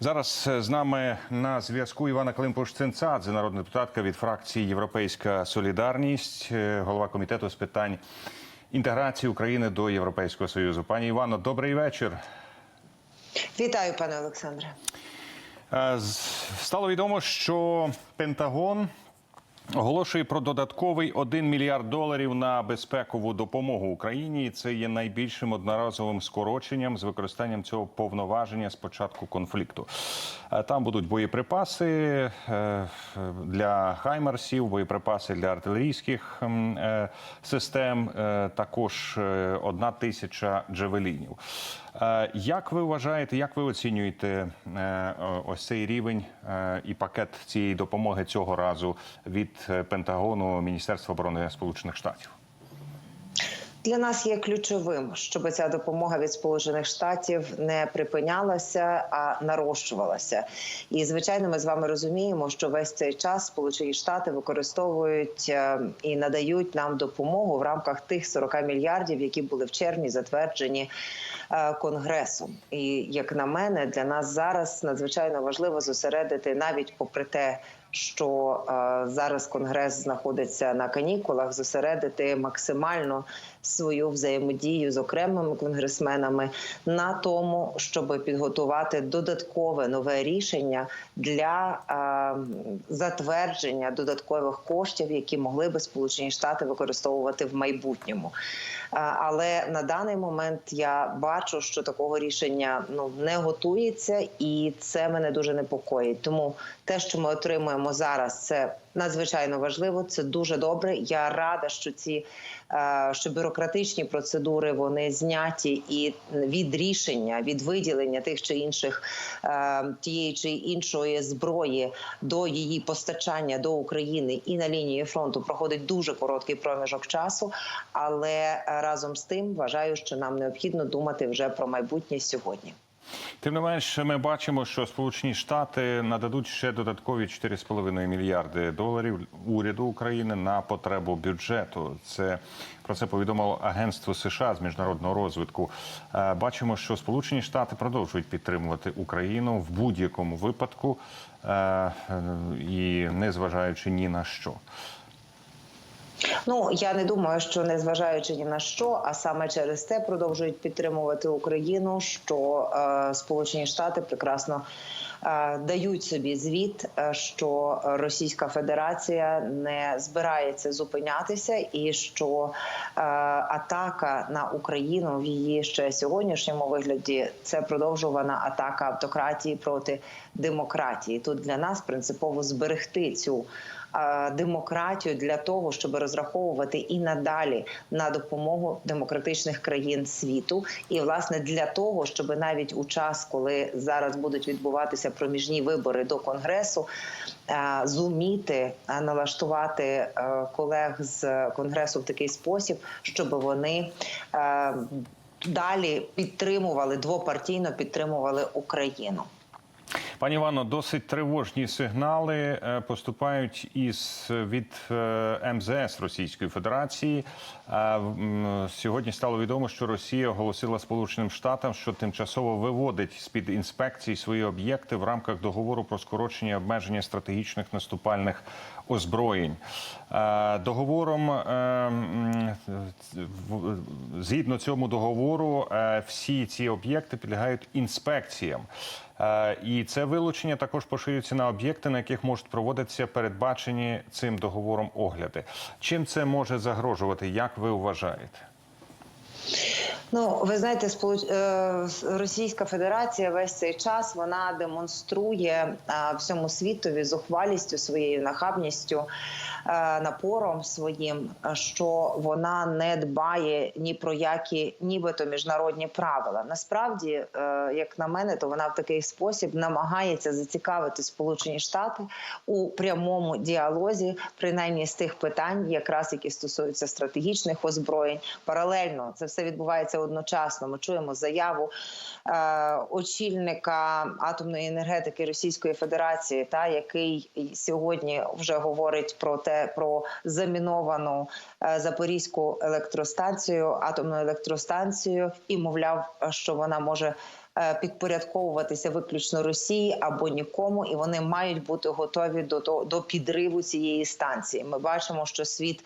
Зараз е, з нами на зв'язку Івана Климпуш-Цинцадзе, народна депутатка від фракції Європейська Солідарність, е, голова комітету з питань інтеграції України до Європейського Союзу. Пані Івано, добрий вечір. Вітаю, пане Олександре. Е, Стало відомо, що Пентагон оголошує про додатковий 1 мільярд доларів на безпекову допомогу Україні. Це є найбільшим одноразовим скороченням з використанням цього повноваження з початку конфлікту. Е, Там будуть боєприпаси е, для хаймерсів, боєприпаси для артилерійських е, систем, також одна тисяча джевелінів. Е, Як ви вважаєте, як ви оцінюєте е, ось цей рівень е, і пакет цієї допомоги цього разу від Пентагону Міністерства оборони Сполучених Штатів? Для нас є ключовим, щоб ця допомога від Сполучених Штатів не припинялася, а нарощувалася. І звичайно, ми з вами розуміємо, що весь цей час Сполучені Штати використовують е, і надають нам допомогу в рамках тих 40 мільярдів, які були в червні затверджені е, конгресом. І як на мене, для нас зараз надзвичайно важливо зосередити навіть попри те. Що е, зараз конгрес знаходиться на канікулах, зосередити максимально свою взаємодію з окремими конгресменами на тому, щоб підготувати додаткове нове рішення для е, затвердження додаткових коштів, які могли би Сполучені Штати використовувати в майбутньому. Е, але на даний момент я бачу, що такого рішення ну не готується, і це мене дуже непокоїть. Тому те, що ми отримуємо зараз, це надзвичайно важливо. Це дуже добре. Я рада, що ці е, що бюрократичні процедури вони зняті і від рішення від виділення тих чи інших е, тієї чи іншої зброї до її постачання до України і на лінії фронту проходить дуже короткий проміжок часу. Але е, разом з тим вважаю, що нам необхідно думати вже про майбутнє сьогодні. Тим не менш, ми бачимо, що Сполучені Штати нададуть ще додаткові 4,5 мільярди доларів уряду України на потребу бюджету. Це про це повідомило Агентство США з міжнародного розвитку. Е, Бачимо, що Сполучені Штати продовжують підтримувати Україну в будь-якому випадку е, е, і не зважаючи ні на що. Ну я не думаю, що незважаючи ні на що, а саме через те продовжують підтримувати Україну, що е, Сполучені Штати прекрасно. Е, Дають собі звіт, е, що Російська Федерація не збирається зупинятися, і що е, атака на Україну в її ще сьогоднішньому вигляді це продовжувана атака автократії проти демократії. Тут для нас принципово зберегти цю демократію для того, щоб розраховувати і надалі на допомогу демократичних країн світу, і власне для того, щоб навіть у час, коли зараз будуть відбуватися проміжні вибори до конгресу, е, зуміти е, налаштувати е, колег з конгресу в такий спосіб, щоб вони. Далі підтримували двопартійно підтримували Україну. Пані Івано, досить тривожні сигнали е, поступають із від е, МЗС Російської Федерації. Е, Сьогодні стало відомо, що Росія оголосила Сполученим Штатам, що тимчасово виводить з під інспекції свої об'єкти в рамках договору про скорочення обмеження стратегічних наступальних озброєнь. Е, Договором е, згідно цьому договору, е, всі ці об'єкти підлягають інспекціям. І це вилучення також поширюється на об'єкти, на яких можуть проводитися передбачені цим договором огляди. Чим це може загрожувати? Як ви вважаєте? Ну, ви знаєте, е, Російська Федерація весь цей час вона демонструє е, всьому світові зухвалістю своєю нахабністю, е, напором своїм, що вона не дбає ні про які, нібито міжнародні правила. Насправді, як на мене, то вона в такий спосіб намагається зацікавити Сполучені Штати у прямому діалозі, принаймні з тих питань, якраз які стосуються стратегічних озброєнь. Паралельно це все відбувається одночасно. Ми чуємо заяву е, очільника атомної енергетики Російської Федерації, та який сьогодні вже говорить про те про заміновану е, Запорізьку електростанцію, атомну електростанцію, і мовляв, що вона може. Е, підпорядковуватися виключно Росії або нікому, і вони мають бути готові до, до, підриву цієї станції. Ми бачимо, що світ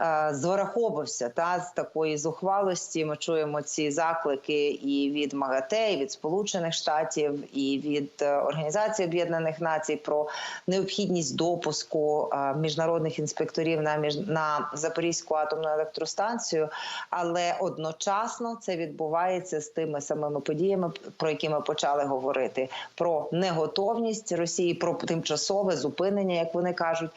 е, зораховувався та з такої зухвалості. Ми чуємо ці заклики і від МАГАТЕ, і від Сполучених Штатів, і від е, Організації Об'єднаних Націй про необхідність допуску міжнародних інспекторів на між на Запорізьку атомну електростанцію, але одночасно це відбувається з тими самими подіями, про які ми почали говорити: про неготовність Росії, про тимчасове зупинення, як вони кажуть,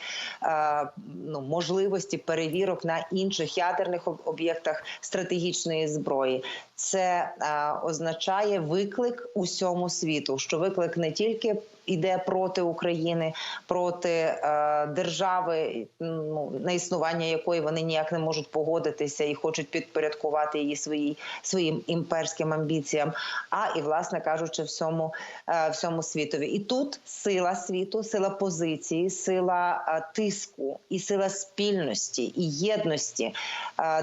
е, ну можливості перевірок на інших ядерних об'єктах стратегічної зброї. Це е, означає виклик усьому світу, що виклик не тільки іде проти України, проти е, держави, ну на існування якої вони ніяк не можуть погодитися і хочуть підпорядкувати її свої, своїм імперським амбіціям, а і, власне кажучи, всьому, е, всьому світові. І тут сила світу, сила позиції, сила е, тиску і сила спільності і єдності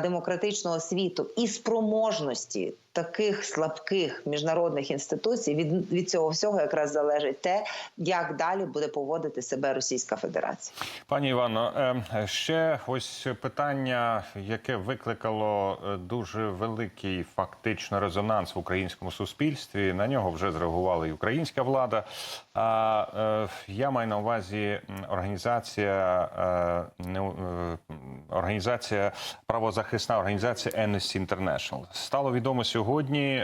демократичного світу і спроможності таких слабких міжнародних інституцій від, від цього всього якраз залежить те, як далі буде поводити себе Російська Федерація. Пані Івано, е, ще ось питання, яке викликало е, дуже великий фактично резонанс в українському суспільстві. На нього вже зреагувала і українська влада. А е, я маю на увазі організація організація правозахисна організація Amnesty International. Стало відомо сьогодні.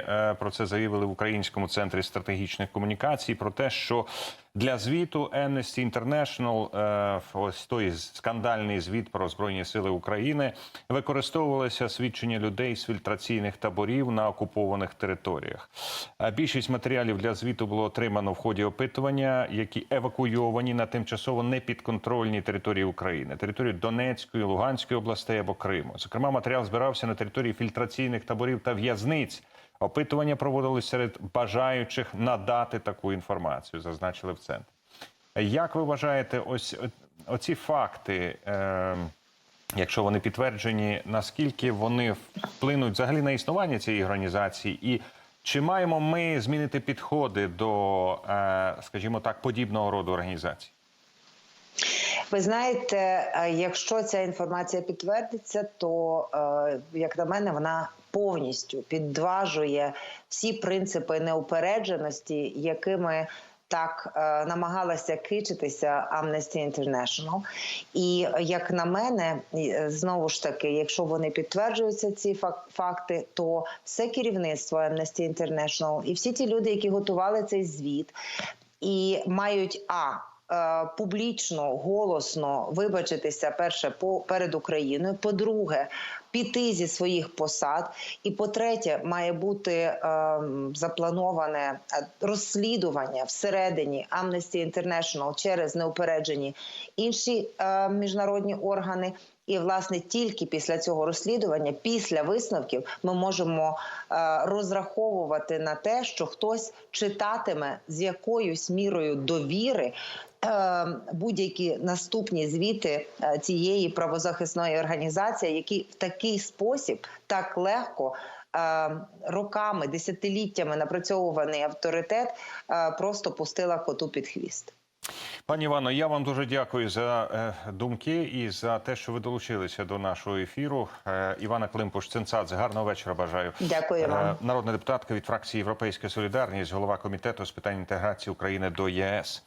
Е, Про це заявили в Українському центрі стратегічних комунікацій. Про те, що для звіту Amnesty International, е, ось той скандальний звіт про збройні сили України, використовувалися свідчення людей з фільтраційних таборів на окупованих територіях. Е, Більшість матеріалів для звіту було отримано в ході опитування, які евакуйовані на тимчасово непідконтрольній території України, територію Донецької, Луганської областей або Криму. Зокрема, матеріал збирався на території фільтраційних таборів та в'язниць. Опитування проводились серед бажаючих надати таку інформацію, зазначили в центрі. Як ви вважаєте, ось оці факти, е, якщо вони підтверджені, наскільки вони вплинуть взагалі на існування цієї організації, і чи маємо ми змінити підходи до, е, скажімо так, подібного роду організацій? Ви знаєте, е, якщо ця інформація підтвердиться, то е, як на мене, вона повністю підважує всі принципи неупередженості, якими так е, намагалася кичитися Amnesty International. І як на мене, е, знову ж таки, якщо вони підтверджуються ці фак- факти, то все керівництво Amnesty International і всі ті люди, які готували цей звіт, і мають а е, публічно голосно вибачитися перше по перед Україною. По-друге, піти зі своїх посад. І по-третє, має бути е, заплановане розслідування всередині Amnesty International через неупереджені інші е, міжнародні органи. І власне тільки після цього розслідування, після висновків, ми можемо е, розраховувати на те, що хтось читатиме з якоюсь мірою довіри е, будь-які наступні звіти е, цієї правозахисної організації, які в такий спосіб так легко. Роками, десятиліттями напрацьовуваний авторитет просто пустила коту під хвіст. Пані Івано, я вам дуже дякую за е, думки і за те, що ви долучилися до нашого ефіру. Е, Івана Климпуш, Ценцадзе, гарного вечора бажаю. Дякую вам. Е, Народна депутатка від фракції Європейська Солідарність, голова комітету з питань інтеграції України до ЄС.